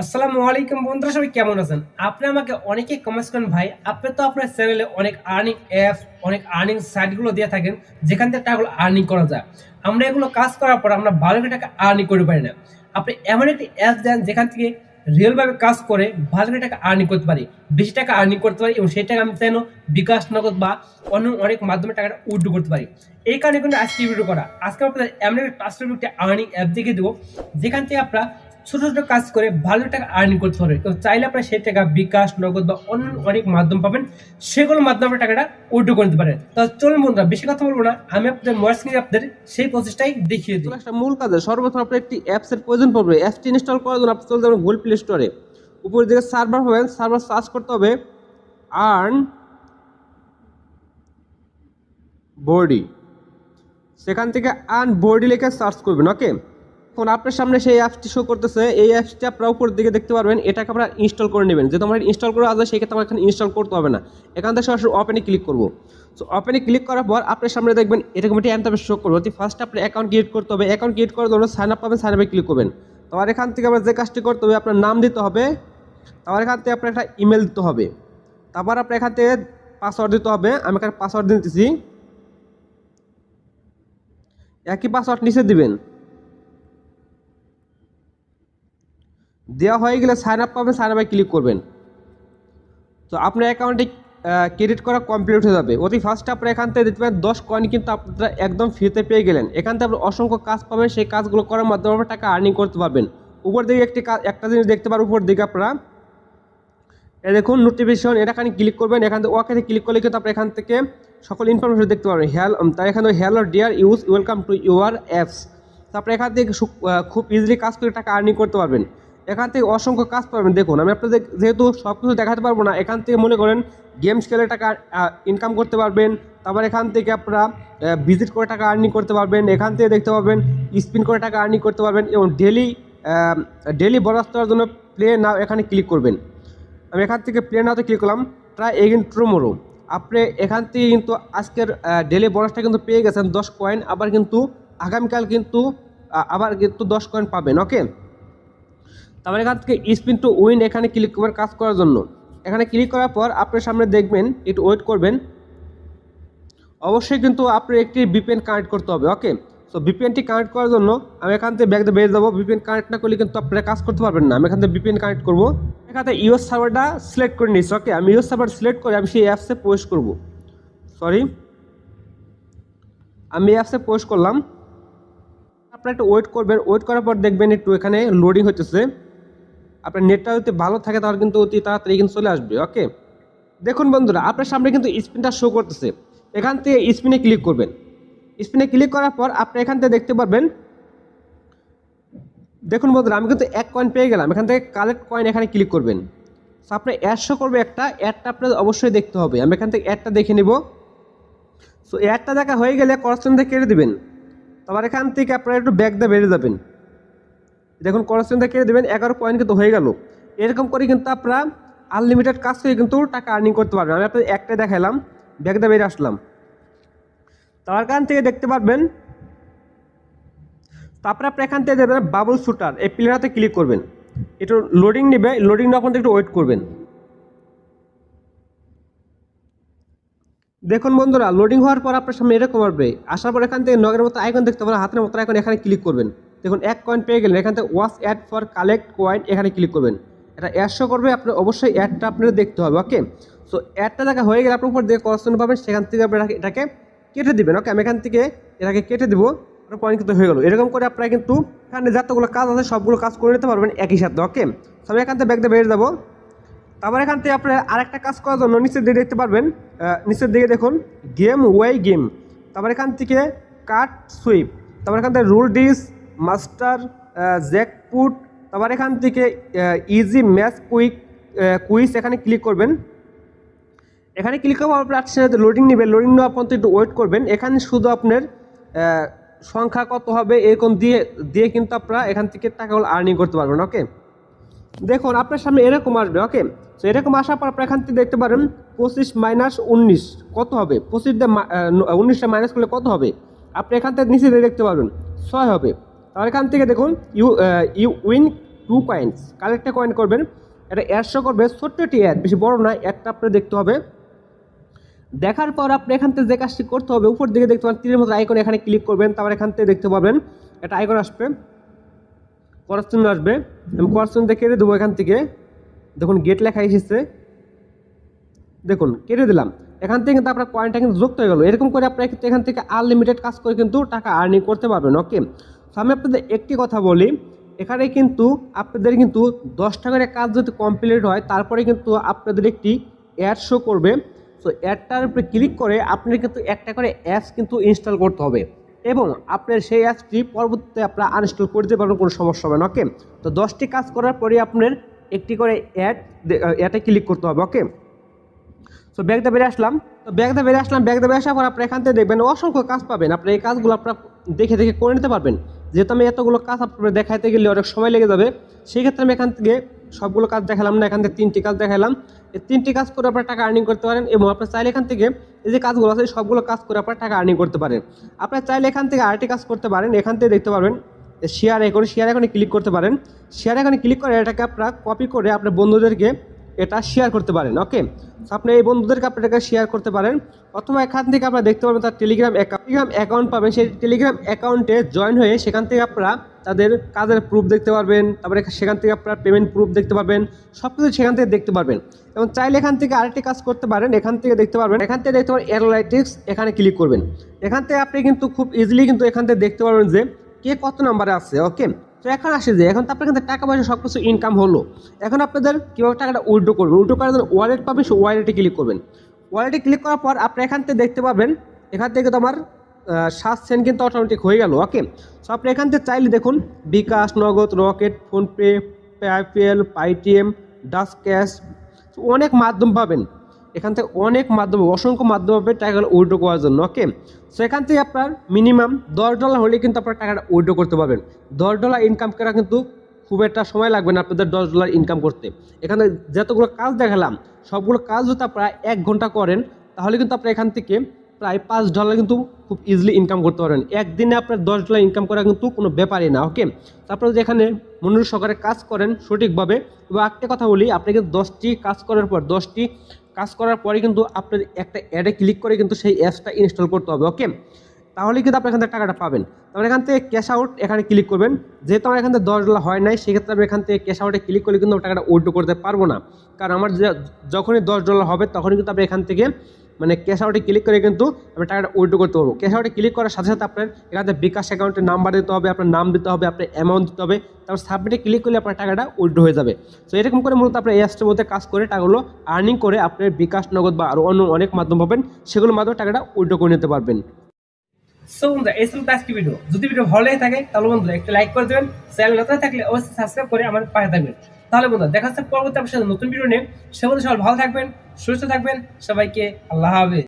আসসালামু আলাইকুম বন্ধুরা, সবাই কেমন আছেন? আপনি আমাকে অনেকেই কমেন্টস করেন, ভাই, আপনি তো আপনার চ্যানেলে অনেক আর্নিং অ্যাপস অনেক আর্নিং সাইটগুলো দিয়ে থাকেন, যেখান থেকে টাকাগুলো আর্নিং করা যায়। আমরা এগুলো কাজ করার পর আমরা ভালো করে টাকা আর্নিং করতে পারি না। আপনি এমন একটি অ্যাপ দেন, যেখান থেকে রিয়েলভাবে কাজ করে ভালো করে টাকা আর্নিং করতে পারি, বেশি টাকা আর্নিং করতে পারি এবং সেই টাকা আমি যেন বিকাশ নগদ বা অন্য অনেক মাধ্যমে টাকাটা উইথড্র করতে পারি। এই কারণে কিন্তু আজকে ভিডিও করা। আজকে আপনাদের এমন একটা একটি আর্নিং অ্যাপ দেখিয়ে দেবো, যেখান থেকে আপনারা ছোট ছোট কাজ করে ভালো টাকা আর্নিং করতে পারবেন তো চাইলে আপনারা সেই টাকা বিকাশ, নগদ বা অন্য অনেক মাধ্যম পাবেন সেগুলোর মাধ্যমে আপনারা টাকাটা করে করতে পারেন। তো চলুন বন্ধুরা, বেশি কথা বলব না। আমি আপনাদের ময়েস নিয়ে আপনাদের সেই প্রসেসটাই দেখিয়ে দিই। মূল কাজে সর্বপ্রথম আপনার একটি অ্যাপসের প্রয়োজন পড়বে। অ্যাপসটি ইনস্টল করার জন্য আপনি চলে যাবেন গুগল প্লে স্টোরে উপরের দিকে সার্ভার হবেন। সার্ভার সার্চ করতে হবে। আর্ন বডি সেখান থেকে আর্ন বডি লিখে সার্চ করবেন ওকে এখন আপনার সামনে সেই অ্যাপসটি শো করতেছে, এই অ্যাপসটি আপনারা উপরের দিকে দেখতে পারবেন, এটাকে আপনারা ইনস্টল করে নেবেন। যেহেতু আমরা ইনস্টল করা আছে, সেক্ষেত্রে আমার এখানে ইনস্টল করতে হবে না। এখান থেকে সরাসরি ওপেনে ক্লিক করব। সো ওপেনে ক্লিক করার পর আপনার সামনে দেখবেন, এরকম একটি অ্যান্টারফেস শো করবে। অতি ফার্স্ট আপনার অ্যাকাউন্ট ক্রিয়েট করতে হবে অ্যাকাউন্ট ক্রিয়েট করার জন্য সাইন আপ পাবেন সাইন আপে ক্লিক করবেন। তোমার এখান থেকে আমরা যে কাজটি করতে হবে, আপনার নাম দিতে হবে। তারপর এখান থেকে আপনার একটা ইমেল দিতে হবে। তারপর আপনার এখান থেকে পাসওয়ার্ড দিতে হবে। আমি এখানে পাসওয়ার্ড দিতেছি। একই পাসওয়ার্ড নিচে দিবেন। দেওয়া হয়ে গেলে সাইন আপ পাবেন সাইন আপে ক্লিক করবেন। তো আপনার অ্যাকাউন্টে ক্রেডিট করা কমপ্লিট হয়ে যাবে। অতি ফার্স্ট আপনার এখান থেকে দেখতে পারেন দশ কয়েন কিন্তু আপনারা একদম ফ্রিতে পেয়ে গেলেন। এখান থেকে আপনি অসংখ্য কাজ পাবেন, সেই কাজগুলো করার মাধ্যমে আপনার টাকা আর্নিং করতে পারবেন। উপর দিকে একটি একটা জিনিস দেখতে পারেন, উপর দিকে আপনারা। দেখুন নোটিফিকেশন এটা এখানে ক্লিক করবেন, এখান থেকে ওয়াকে ক্লিক করলে কিন্তু আপনার এখান থেকে সকল ইনফরমেশন দেখতে পারবেন। হ্যাল তাই এখানে hello dear use welcome to your apps তারপরে এখান থেকে খুব ইজিলি কাজ করে টাকা আর্নিং করতে পারবেন। এখান থেকে অসংখ্য কাজ পাবেন। দেখুন, আমি আপনাদের যেহেতু সব কিছু দেখাতে পারব না, এখান থেকে মনে করেন গেমস খেলে টাকা ইনকাম করতে পারবেন। তারপর এখান থেকে আপনারা ভিজিট করে টাকা আর্নিং করতে পারবেন। এখান থেকে দেখতে পাবেন স্পিন করে টাকা আর্নিং করতে পারবেন এবং ডেলি ডেলি বরাস দেওয়ার জন্য প্লে নাও এখানে ক্লিক করবেন। আমি এখান থেকে প্লে নাওতে ক্লিক করলাম। ট্রাই এগেন টুমোরো আপনি এখান থেকে কিন্তু আজকের ডেলি বোনাসটা কিন্তু পেয়ে গেছেন দশ কয়েন আবার কিন্তু আগামীকাল কিন্তু আবার কিন্তু দশ কয়েন পাবেন ওকে তারপর এখান থেকে স্পিন টু উইন এখানে ক্লিক করবেন কাজ করার জন্য। এখানে ক্লিক করার পর আপনার সামনে দেখবেন, একটু ওয়েট করবেন। অবশ্যই কিন্তু আপনার একটি বিপিএন কানেক্ট করতে হবে ওকে সো বিপিএনটি কানেক্ট করার জন্য আমি এখান থেকে ব্যাগ দিয়ে বেরিয়ে যাব। বিপিএন কানেক্ট না করলে কিন্তু আপনারা কাজ করতে পারবেন না। আমি এখান থেকে বিপিএন কানেক্ট করব। এখান থেকে ইউএস সার্ভারটা সিলেক্ট করে নিচ্ছি ওকে আমি ইউএস সার্ভার সিলেক্ট করে আমি সেই অ্যাপসে পোস্ট করব। সরি আমি অ্যাপসে পোস্ট করলাম। আপনারা একটু ওয়েট করবেন। ওয়েট করার পর দেখবেন একটু এখানে লোডিং হতেছে আপনার নেটটা যদি ভালো থাকে তাহলে কিন্তু অতি তাড়াতাড়ি কিন্তু চলে আসবে ওকে দেখুন বন্ধুরা, আপনার সামনে কিন্তু স্পিনটা শো করতেছে। এখান থেকে স্পিনে ক্লিক করবেন। স্পিনে ক্লিক করার পর আপনি এখান থেকে দেখতে পারবেন, দেখুন বন্ধুরা, আমি কিন্তু এক কয়েন পেয়ে গেলাম। এখান থেকে কালেক্ট কয়েন এখানে ক্লিক করবেন। সো আপনার অ্যাড শো করবে একটা অ্যাডটা আপনার অবশ্যই দেখতে হবে। আমি এখান থেকে অ্যাডটা দেখে নেব। সো অ্যাডটা দেখা হয়ে গেলে করস্টন থেকে কেটে দেবেন। তারপর এখান থেকে আপনারা একটু ব্যাগ দিয়ে বেরিয়ে যাবেন। দেখুন করস্টন থেকে কেটে দেবেন, এগারো পয়েন্ট কিন্তু হয়ে গেল। এরকম করে কিন্তু আপনারা আনলিমিটেড কাজ করে কিন্তু টাকা আর্নিং করতে পারবেন। আমি আপনাদের একটা দেখালাম ব্যাগ বেরিয়ে আসলাম। তার এখান থেকে দেখতে পারবেন তারপরে আপনি এখান থেকে দেবেন বাবল শুটার এই প্লেয়ারতে ক্লিক করবেন। একটু লোডিং নেবে লোডিং নেওয়ার পর্যন্ত একটু ওয়েট করবেন। দেখুন বন্ধুরা লোডিং হওয়ার পর আপনার সামনে এরকম আসবে। আসার পর এখান থেকে নগের মতো আইকন দেখতে পারেন হাতের মতো আইকন এখানে ক্লিক করবেন। দেখুন, এক কয়েন পেয়ে গেলেন, এখান থেকে watch ad for collect coin এখানে ক্লিক করবেন। এটা অ্যাড শো করবে আপনার অবশ্যই অ্যাডটা আপনার দেখতে হবে ওকে সো অ্যাডটা দেখা হয়ে গেলে আপনার উপর দিয়ে করস্টন পাবেন, সেখান থেকে আপনি এটাকে- কেটে দিবেন ওকে আমি এখান থেকে এটাকে কেটে দেবো আপনার পয়েন্ট কিন্তু হয়ে গেল। এরকম করে আপনারা কিন্তু এখানে যতগুলো কাজ আছে, সবগুলো কাজ করে নিতে পারবেন একই সাথে ওকে সবাই এখান থেকে ব্যাগটা বেরিয়ে যাব তারপর এখান থেকে আপনার আরেকটা কাজ করার জন্য নিচের দিকে দেখতে পারবেন নিচের দিকে দেখুন গেম ওয়াই গেম তারপর এখান থেকে কাট সুইপ তারপর এখান থেকে রুল ডিস মাস্টার জ্যাকপুট তারপর এখান থেকে ইজি ম্যাচ কুইক কুইজ এখানে ক্লিক করবেন। এখানে ক্লিক করার পর আপনার লোডিং নেবে লোডিং নেওয়ার পর্যন্ত একটু ওয়েট করবেন। এখানে শুধু আপনার সংখ্যা কত হবে, এরকম দিয়ে দিয়ে কিন্তু আপনারা এখান থেকে টাকাগুলো আর্নিং করতে পারবেন ওকে দেখুন, আপনার সামনে এরকম আসবে ওকে তো এরকম আসার পর আপনার এখান থেকে দেখতে পারেন, পঁচিশ মাইনাস উনিশ, কত হবে? পঁচিশ দিয়ে উনিশটা মাইনাস করলে কত হবে? আপনি এখান থেকে নিচে দিয়ে দেখতে পারবেন, ছয় হবে। আর এখান থেকে দেখুন you you win two coins কালেক্টে coin করবেন। এটা অ্যাড শো করবে। ছোট্ট একটি অ্যাড বেশি বড় নয় একটা আপনার দেখতে হবে। দেখার পর আপনি এখান থেকে যে কাজটি করতে হবে, উপর দিকে দেখতে পাবেন, তীরের মতো আইকন এখানে ক্লিক করবেন। তারপর এখান থেকে দেখতে পাবেন, একটা আইকন আসবে। করসচিহ্ন আসবে। আমি করসচিহ্ন দিয়ে কেটে দেবো এখান থেকে। দেখুন গেট লেখা এসেছে। দেখুন, কেটে দিলাম। এখান থেকে কিন্তু আপনার কয়েনটা কিন্তু যুক্ত হয়ে গেল। এরকম করে আপনারা কিন্তু এখান থেকে আনলিমিটেড কাজ করে কিন্তু টাকা আর্নিং করতে পারবেন ওকে তো আমি আপনাদের একটি কথা বলি, এখানে কিন্তু আপনাদের কিন্তু দশ টাকার কাজ যদি কমপ্লিট হয়, তারপরে কিন্তু আপনাদের একটি অ্যাড শো করবে। সো অ্যাডটার উপরে ক্লিক করে আপনার কিন্তু একটা করে অ্যাপস কিন্তু ইনস্টল করতে হবে। এবং আপনার সেই অ্যাপসটি পরবর্তীতে আপনারা আনইনস্টল করে দিতে পারবেন, কোনো সমস্যা হবে না ওকে তো দশটি কাজ করার পরে আপনার একটি করে অ্যাড অ্যাডে ক্লিক করতে হবে ওকে সো ব্যাগটা বেরিয়ে আসলাম। তো ব্যাগটা বেরিয়ে আসলাম। ব্যাগটা বেরিয়ে আসার পর আপনি এখান থেকে দেখবেন অসংখ্য কাজ পাবেন। আপনি এই কাজগুলো আপনার দেখে দেখে করে নিতে পারবেন। যেহেতু আমি এতগুলো কাজ আপনার দেখাইতে গেলে অনেক সময় লেগে যাবে, সেই ক্ষেত্রে আমি এখান থেকে সবগুলো কাজ দেখালাম না, এখান থেকে তিনটি কাজ দেখালাম। এই তিনটি কাজ করে আপনার টাকা আর্নিং করতে পারেন এবং আপনার চাইলে এখান থেকে এই যে কাজগুলো আছে সবগুলো কাজ করে আপনার টাকা আর্নিং করতে পারেন। আপনার চাইলে এখান থেকে আরেকটি কাজ করতে পারেন, এখান থেকে দেখতে পারবেন শেয়ার এখন শেয়ার এখানে ক্লিক করতে পারেন। শেয়ার এখানে ক্লিক করে এটাকে আপনারা কপি করে আপনার বন্ধুদেরকে এটা শেয়ার করতে পারেন ওকে আপনি এই বন্ধুদেরকে আপনি এটাকে শেয়ার করতে পারেন। অথবা এখান থেকে আপনারা দেখতে পাবেন তার টেলিগ্রাম টেলিগ্রাম অ্যাকাউন্ট পাবেন, সেই টেলিগ্রাম অ্যাকাউন্টে জয়েন হয়ে সেখান থেকে আপনারা তাদের কাজের প্রুফ দেখতে পারবেন, তারপরে সেখান থেকে আপনারা পেমেন্ট প্রুফ দেখতে পারবেন সব কিছু সেখান থেকে দেখতে পারবেন। এবং চাইলে এখান থেকে আরেকটি কাজ করতে পারেন, এখান থেকে দেখতে পারবেন, এখান থেকে দেখতে পারেন অ্যানালাইটিক্স এখানে ক্লিক করবেন। এখান থেকে আপনি কিন্তু খুব ইজিলি কিন্তু এখান থেকে দেখতে পারবেন যে কে কত নাম্বারে আছে ওকে তো এখন আসে যে, এখন তো আপনার কিন্তু টাকা পয়সা সব কিছু ইনকাম হলো। এখন আপনাদের কীভাবে টাকাটা উল্টো করবেন? উল্টো করার জন্য ওয়ালেট পাবেন সে ওয়ালেটে ক্লিক করবেন। ওয়ালেটে ক্লিক করার পর আপনি এখান থেকে দেখতে পাবেন, এখান থেকে তো আমার সাত সেন্ট কিন্তু অটোমেটিক হয়ে গেল ওকে সো আপনি এখান থেকে চাইলে দেখুন, বিকাশ, নগদ, রকেট, ফোনপে পেআইপিএল পাইটিএম ডাস ক্যাশ অনেক মাধ্যম পাবেন। এখান থেকে অনেক মাধ্যম, অসংখ্য মাধ্যম হবে টাকাগুলো উইড্রো করার জন্য ওকে সো এখান থেকে আপনার মিনিমাম দশ ডলার হলে কিন্তু আপনার টাকাটা উইড্রো করতে পারবেন। দশ ডলার ইনকাম করা কিন্তু খুব একটা সময় লাগবে না আপনাদের দশ ডলার ইনকাম করতে। এখানে যতগুলো কাজ দেখালাম, সবগুলো কাজ যদি আপনারা এক ঘণ্টা করেন, তাহলে কিন্তু আপনারা এখান থেকে প্রায় পাঁচ ডলার কিন্তু খুব ইজিলি ইনকাম করতে পারবেন। একদিনে আপনার দশ ডলার ইনকাম করা কিন্তু কোনো ব্যাপারই না ওকে তারপরে যদি এখানে মনোযোগ সহকারে কাজ করেন সঠিকভাবে, এবং একটা কথা বলি, আপনি কিন্তু দশটি কাজ করার পর দশটি কাজ করার পরে কিন্তু আপনার একটা অ্যাডে ক্লিক করে কিন্তু সেই অ্যাপসটা ইনস্টল করতে হবে ওকে তাহলে কিন্তু আপনি এখান থেকে টাকাটা পাবেন। তারপর এখান থেকে ক্যাশ আউট এখানে ক্লিক করবেন। যেহেতু আমার এখান থেকে দশ ডলার হয় নাই, সেক্ষেত্রে আমি এখান থেকে ক্যাশ আউটে ক্লিক করলে কিন্তু টাকাটা উইড্রো করতে পারব না। কারণ আমার যখনই দশ ডলার হবে, তখনই কিন্তু আপনি এখান থেকে মানে ক্যাশ আউটে ক্লিক করে কিন্তু আমি টাকাটা উইড্রো করতে পারব। ক্যাশ আউটে ক্লিক করার সাথে সাথে আপনার এখান বিকাশ অ্যাকাউন্টের নাম্বার দিতে হবে, আপনার নাম দিতে হবে, আপনার অ্যামাউন্ট দিতে হবে। তারপর সাবমিটে ক্লিক করলে আপনার টাকাটা উইড্রো হয়ে যাবে। তো এরকম করে মূলত আপনার এই অ্যাপসটার মধ্যে কাজ করে টাকাগুলো আর্নিং করে আপনার বিকাশ নগদ বা আরও অন্য অনেক মাধ্যম পাবেন, সেগুলোর মাধ্যমে টাকাটা উইড্রো করে নিতে পারবেন। সো বন্ধুরা, এই ছিল আজকে ভিডিও যদি ভিডিও ভালো লেগে থাকে, তাহলে বন্ধুরা একটা লাইক করে দেবেন। চ্যানেল নতুন থাকলে অবশ্যই সাবস্ক্রাইব করে আমার পাশে থাকবেন। তাহলে বন্ধুরা, দেখা হচ্ছে পরবর্তী আপনার সাথে নতুন ভিডিও নিয়ে। সে বন্ধু সবাই ভালো থাকবেন, সুস্থ থাকবেন, সবাইকে আল্লাহ হাফেজ।